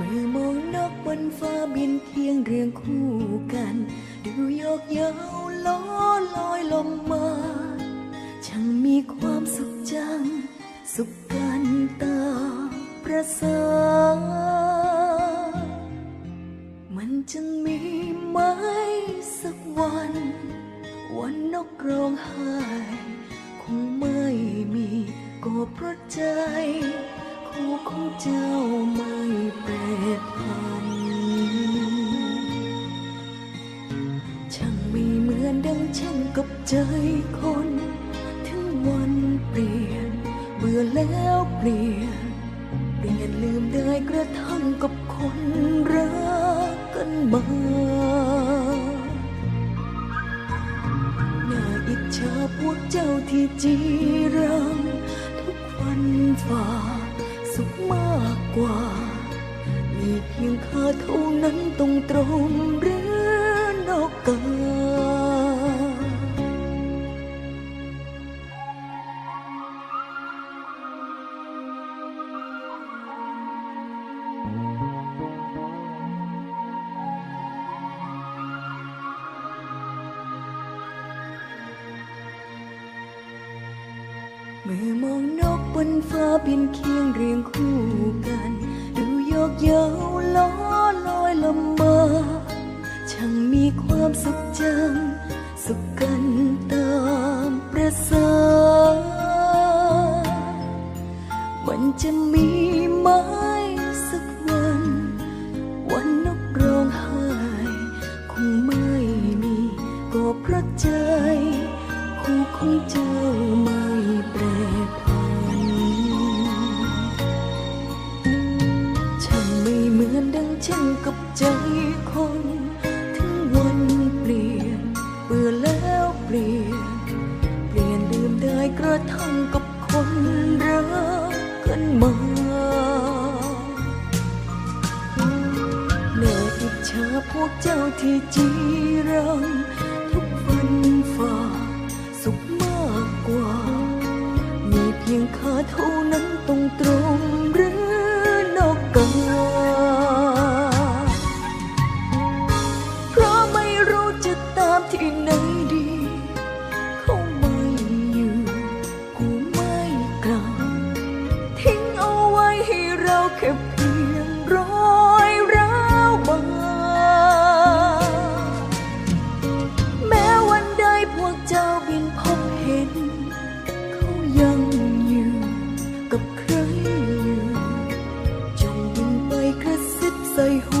ไม่มองนกบนฟ้าบินเคียงเรียงคู่กัน ดูโยกเย้าล้อลอยลมมาช่างมีความสุขจัง สุขกันตาประสริฐมันจะมีไหมสักวัน วันนกร้องไห้คงไม่มีก็เพราะใจ ของเจ้าไม่แปรผัน ช่างไม่เหมือนดังเช่นกับใจคน ถึงวันเปลี่ยน เบื่อแล้วเปลี่ยน เปลี่ยนลืมได้กระทั่งกับคนรักกันมาน่าอิจฉาพวกเจ้าที่จีรังทุกวันฝ่า สุขมากกว่า มีเพียงข้าเท่านั้นตรงตรงหรือนอกกาเมื่อมองนก บนฟ้าบินเคียงเรียงคู่กัน ดูโยกเย้าล้อลอยลมมาช่างมีความสุขจัง เช่นกับใจคน ถึงวันเปลี่ยนเบื่อแล้วเปลี่ยน เปลี่ยนลืมได้กระทั่งกับคนรักกันมาเน่าอิจฉาพวกเจ้าที่จีรังทุกวันฝ่าสุขมากกว่า มีเพียงข้าเท่านั้นตรงตรง เราแค่เพียงรอยร้าวบางแม้วันใดพวกเจ้าบินพบเห็น เขายังอยู่กับใครอยู่จงบินไปกระซิบใส่หู